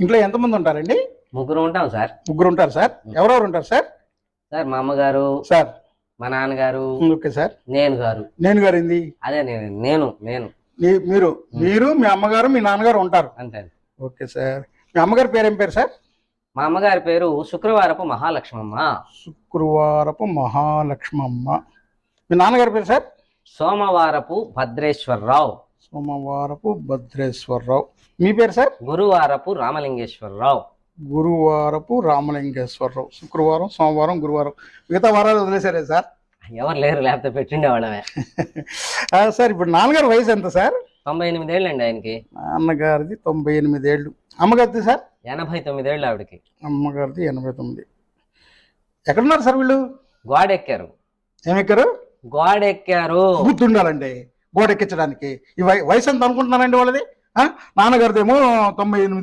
ఇంట్లో ఎంతమంది ఉంటారండి? ముగ్గురు ఉంటాం సార్. ముగ్గురు ఉంటారు సార్. ఎవరెవరు ఉంటారు సార్? సార్ మా అమ్మగారు సార్. మా నాన్నగారు ఓకే సార్. నేను గారు. నేను గారు ఏంది? అదే నేను నేను నేను. మీరు మీరు మీ అమ్మగారు మీ నాన్నగారు ఉంటారు. అంతే ఓకే సార్. మీ అమ్మగారి పేరు ఏం పేరు సార్? మా అమ్మగారి పేరు శుక్రవారపు మహాలక్ష్మమ్మ. శుక్రవారపు మహాలక్ష్మమ్మ. మీ నాన్నగారి పేరు సార్? సోమవారపు భద్రేశ్వరరావు. సోమవారపు భద్రేశ్వరరావు. మీ పేరు సార్? గురువారపు రామలింగేశ్వరరావు. గురువారపు రామలింగేశ్వరరావు. శుక్రవారం సోమవారం గురువారం. మిగతా వారాలు వదిలేశారే సార్? ఎవరు లేరు లేకపోతే పెట్టిండేవాళ్ళమే ఆ, సార్ ఇప్పుడు నాన్నగారి వయసు ఎంత సార్? తొంభై ఎనిమిదేళ్ళండి ఆయనకి. నాన్నగారిది తొంభై ఎనిమిది ఏళ్ళు అమ్మగారిది సార్? ఎనభై తొమ్మిదేళ్ళు ఆవిడకి. అమ్మగారిది ఎనభై తొమ్మిది. ఎక్కడున్నారు సార్ వీళ్ళు? గోడెక్కారు. ఏమెక్కారు గోడెక్కారు. గుర్తుండాలండి. గోడ ఎక్కించడానికి ఈ వయసు ఎంత అనుకుంటున్నారండి వాళ్ళది ఆ? నాన్నగారిదేమో తొంభై ఎనిమిది